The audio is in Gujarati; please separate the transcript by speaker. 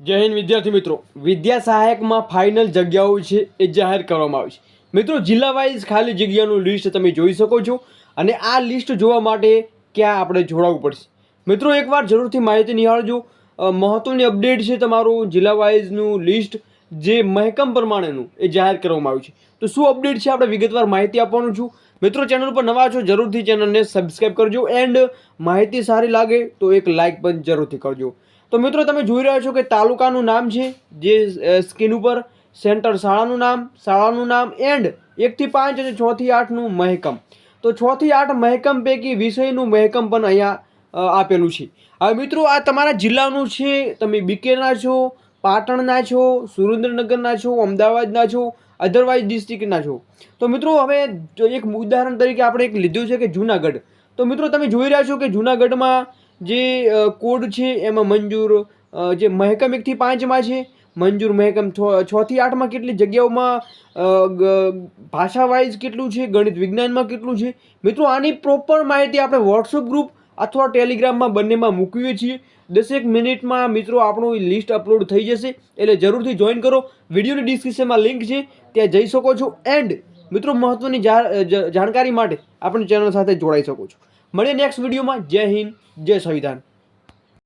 Speaker 1: જય હિન્દ વિદ્યાર્થી મિત્રો. વિદ્યા સહાયકમાં ફાઇનલ જગ્યાઓ છે એ જાહેર કરવામાં આવી છે. મિત્રો જિલ્લા વાઇઝ ખાલી જગ્યાનું લિસ્ટ તમે જોઈ શકો છો અને આ લિસ્ટ જોવા માટે ક્યાં આપણે જોડાવવું પડશે. મિત્રો, એકવાર જરૂરથી માહિતી નિહાળજો. મહત્ત્વની અપડેટ છે તમારું જિલ્લા વાઇઝનું લિસ્ટ જે મહેકમ પ્રમાણેનું એ જાહેર કરવામાં આવ્યું છે. તો શું અપડેટ છે? આપણે વિગતવાર માહિતી આપવાનું છું. મિત્રો ચેનલ પર નવા છો, જરૂરથી ચેનલને સબસ્ક્રાઈબ કરજો એન્ડ માહિતી સારી લાગે તો એક લાઇક પણ જરૂરથી કરજો. તો મિત્રો, તમે જોઈ રહ્યા છો કે તાલુકાનું નામ છે, જે સ્કીન ઉપર સેન્ટર શાળાનું નામ શાળાનું નામ એન્ડ એકથી પાંચ અને છથી આઠનું મહેકમ. તો છથી આઠ મહેકમ પૈકી વિષયનું મહેકમ પણ અહીંયા આપેલું છે. હવે મિત્રો, આ તમારા જિલ્લાનું છે, તમે બીકેના છો પાટણના છો, સુરેન્દ્રનગરના છો, અમદાવાદના છો અધરવાઇઝ ડિસ્ટ્રિક્ટના છો. તો મિત્રો, હવે એક ઉદાહરણ તરીકે આપણે એક લીધું છે કે જુનાગઢ. તો મિત્રો, તમે જોઈ રહ્યા છો કે જુનાગઢમાં જે કોડ છે, એમાં મંજૂર જે મહેકમ એકથી પાંચમાં છે, મંજૂર મહેકમ છ, છથી આઠમાં કેટલી જગ્યાઓમાં ભાષાવાઇઝ ભાષા વાઇઝ કેટલું છે ગણિત વિજ્ઞાનમાં કેટલું છે. મિત્રો, આની પ્રોપર માહિતી આપણે વોટ્સઅપ ગ્રુપ અથવા ટેલિગ્રામમાં બંનેમાં મૂકીએ છીએ. દસેક મિનિટમાં મિત્રો આપણું લિસ્ટ અપલોડ થઈ જશે, એટલે જરૂરથી જોઈન કરો. વિડીયોની ડિસ્ક્રિપ્શનમાં લિંક છે, ત્યાં જઈ શકો છો. એન્ડ, મિત્રો મહત્ત્વની જાણકારી માટે આપણી ચેનલ સાથે જોડાઈ શકો છો. મળીએ નેક્સ્ટ વિડીયોમાં. જય હિન્દ, જય સંવિધાન.